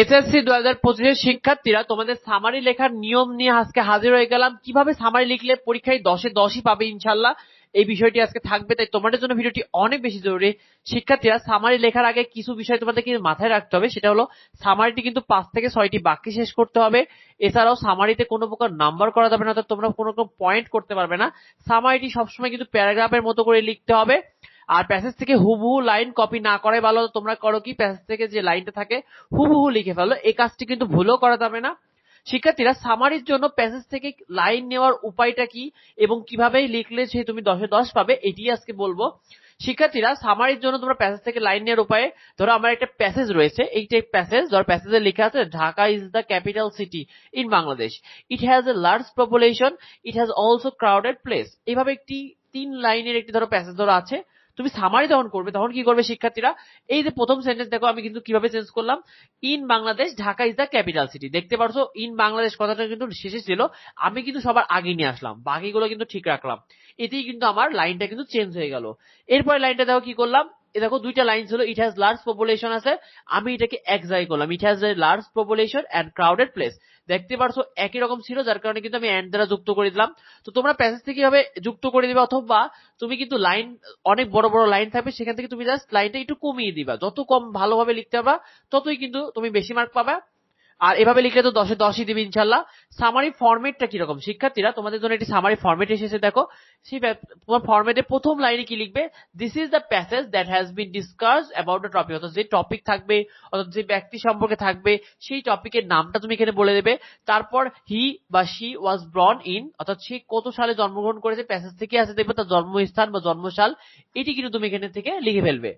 SSC দু হাজার পঁচিশের শিক্ষার্থীরা তোমাদের সামারি লেখার নিয়ম নিয়ে আজকে হাজির হয়ে গেলাম। কীভাবে সামারি লিখলে পরীক্ষায় দশে দশই পাবে ইনশাল্লাহ এই বিষয়টি আজকে থাকবে, তাই তোমাদের জন্য ভিডিওটি অনেক বেশি জরুরি। শিক্ষার্থীরা সামারি লেখার আগে কিছু বিষয় তোমাদেরকে মাথায় রাখতে হবে, সেটা হলো সামারিটি কিন্তু পাঁচ থেকে ছয়টি বাক্যে শেষ করতে হবে। এছাড়াও সামারিতে কোনো প্রকার নাম্বার করা যাবে না, অর্থাৎ তোমরা কোনো রকম পয়েন্ট করতে পারবে না। সামারিটি সবসময় কিন্তু প্যারাগ্রাফের মতো করে লিখতে হবে। আর প্যাসেজ থেকে হুবহু লাইন কপি না করাই ভালো। তোমরা করো কি প্যাসেজ থেকে যে লাইনটা থাকে, হুবহু লিখে ফেলো। এই কাজটি কিন্তু ভুলও করা যাবে না। শিক্ষার্থীরা সামারির জন্য প্যাসেজ থেকে লাইন নেওয়ার উপায়টা কি এবং কীভাবে লিখলে সে তুমি দশে দশ পাবে এটি আজকে বলব। শিক্ষার্থীরা সামারির জন্য তোমরা প্যাসেজ থেকে লাইন নেওয়ার উপায়ে, ধরো আমার একটা প্যাসেজ রয়েছে এইটা প্যাসেজ ধরো প্যাসেজে লেখা আছে Dhaka is the capital city in Bangladesh it has a large population it has also crowded place এইভাবে একটি তিন লাইনের একটি ধরো প্যাসেজ ধরো আছে তুমি সামারি যখন করবে, তখন কি করবে শিক্ষার্থীরা? এই যে প্রথম সেন্টেন্স দেখো, আমি কিন্তু কীভাবে চেঞ্জ করলাম? In Bangladesh Dhaka is the capital city দেখতে পারছ ইন বাংলাদেশ কথাটা কিন্তু শেষে ছিল, আমি কিন্তু সবার আগে নিয়ে আসলাম, বাকিগুলো কিন্তু ঠিক রাখলাম। এতেই কিন্তু আমার লাইনটা কিন্তু চেঞ্জ হয়ে গেল। এরপরে লাইনটা দেখো কি করলাম? দেখো দুইটা লাইন ছিল ইট হ্যাজ লার্জ পপুলেশন আছে, আমি এটাকে এক জায়গায় করলাম it has large population and crowded place দেখতে পারছ, একই রকম ছিল, যার কারণে কিন্তু আমি অ্যান্ড দ্বারা যুক্ত করে দিলাম। তো তোমরা প্যাসেজ থেকে কীভাবে যুক্ত করে দিবে, অথবা তুমি কিন্তু লাইন অনেক বড় বড় লাইন থাকবে, সেখান থেকে তুমি জাস্ট লাইনটা একটু কমিয়ে দিবা। যত কম ভালোভাবে লিখতে পারবা, ততই কিন্তু তুমি বেশি মার্ক পাবা। আর এভাবে লিখলে তো দশে দশই দিবে ইনশাল্লাহ সামারি ফরম্যাটটা কীরকম? শিক্ষার্থীরা, তোমাদের জন্য একটি সামারি ফরম্যাট এসেছে, দেখো। সেই তোমার ফরম্যাটে প্রথম লাইনে কি লিখবে? This is the passage that has been discuss about the topic অর্থাৎ যে টপিক থাকবে, অর্থাৎ যে ব্যক্তি সম্পর্কে থাকবে, সেই টপিকের নামটা তুমি এখানে বলে দেবে। তারপর হি বা শি ওয়াজ ব্রন ইন অর্থাৎ সে কত সালে জন্মগ্রহণ করেছে প্যাসেজ থেকে আসে, দেখবে তার জন্মস্থান বা জন্মসাল, এটি কিন্তু তুমি এখানে থেকে লিখে ফেলবে।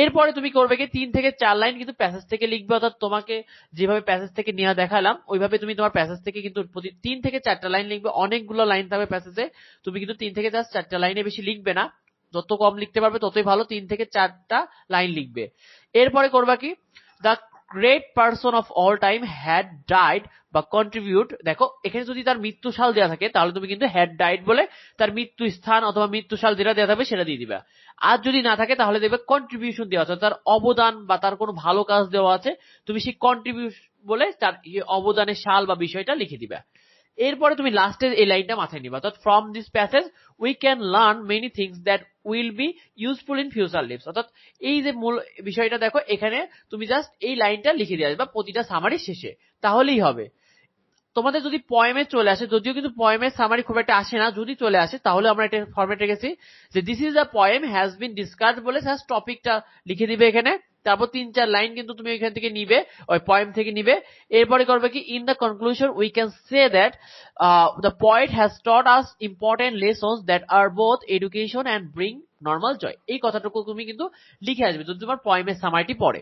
এরপরে তুমি করবে কি, তিন থেকে চার লাইন কিন্তু প্যাসেজ থেকে লিখবে, অর্থাৎ তোমাকে যেভাবে প্যাসেজ থেকে নেওয়া দেখালাম, ওইভাবে তুমি তোমার প্যাসেজ থেকে কিন্তু প্রতি তিন থেকে চারটা লাইন লিখবে, অনেকগুলো লাইন থাকবে প্যাসেজে তুমি কিন্তু তিন থেকে জাস্ট চারটা লাইনে বেশি লিখবে না। যত কম লিখতে পারবে, ততই ভালো তিন থেকে চারটা লাইন লিখবে। এরপরে করবা কি the great person of all time had died বা কন্ট্রিবিউট দেখো, এখানে যদি তার মৃত্যুশাল দেওয়া থাকে, তাহলে তুমি কিন্তু হ্যাড ডাইড বলে তার মৃত্যু স্থান অথবা মৃত্যুশাল যেটা দেওয়া থাকবে সেটা দিয়ে দিবে। আর যদি না থাকে, তাহলে দেখবে কন্ট্রিবিউশন দেওয়া আছে তার অবদান বা তার কোনো ভালো কাজ দেওয়া আছে, তুমি সেই কন্ট্রিবিউশন বলে তার অবদানের সাল বা বিষয়টা লিখে দিবা। এরপরে তুমি লাস্টের এই লাইনটা মাথায় নিবা। অর্থাৎ from this passage we can learn many things that will be useful in future lives অর্থাৎ এই যে মূল বিষয়টা দেখো, এখানে তুমি জাস্ট এই লাইনটা লিখে দিয়ে আসবা প্রতিটা সামারি শেষে। তাহলেই হবে। তোমাদের যদি পয়েমে চলে আসে, যদিও কিন্তু পয়েমের সামারি খুব একটা আসে না, যদি চলে আসে, তাহলে আমরা এটা ফরম্যাট রেখেছি যে this is a poem has been discuss বলে জাস্ট টপিকটা লিখে দিবে এখানে। তারপর তিন চার লাইন কিন্তু তুমি এখান থেকে নিবে, ওই পয়েম থেকে নিবে। এরপরে করবে কি in the conclusion we can say that the point has taught us important lessons that are both education and bring normal joy এই কথাটুকু তুমি কিন্তু লিখে আসবে যদি তোমার পয়েমের সামারিটি পড়ে।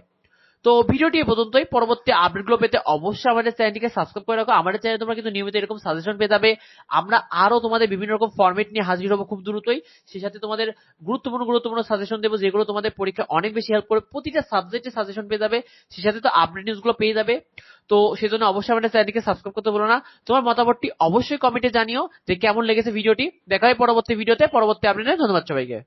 তো ভিডিওটি এ পর্যন্তই। পরবর্তী আপডেটগুলো পেতে অবশ্যই আমাদের চ্যানেলটিকে সাবস্ক্রাইব করে রাখো। আমাদের চ্যানেলে তোমরা কিন্তু নিয়মিত এরকম সাজেশন পেয়ে যাবে। আমরা আরও তোমাদের বিভিন্ন রকম ফরম্যাট নিয়ে হাজির হব খুব দ্রুতই। সেই সাথে তোমাদের গুরুত্বপূর্ণ গুরুত্বপূর্ণ সাজেশন দেবো, যেগুলো তোমাদের পরীক্ষা অনেক বেশি হেল্প করে প্রতিটা সাবজেক্টে সাজেশন পেয়ে যাবে। সেই সাথে তো আপডেট নিউজগুলো পেয়ে যাবে। তো সেই জন্য অবশ্যই আমাদের চ্যানেলটিকে সাবস্ক্রাইব করতে বলো না। তোমার মতামতটি অবশ্যই কমেন্টে জানিও যে কেমন লেগেছে ভিডিওটি দেখা হয় পরবর্তী ভিডিওতে পরবর্তী আপডেটে ধন্যবাদ সবাইকে।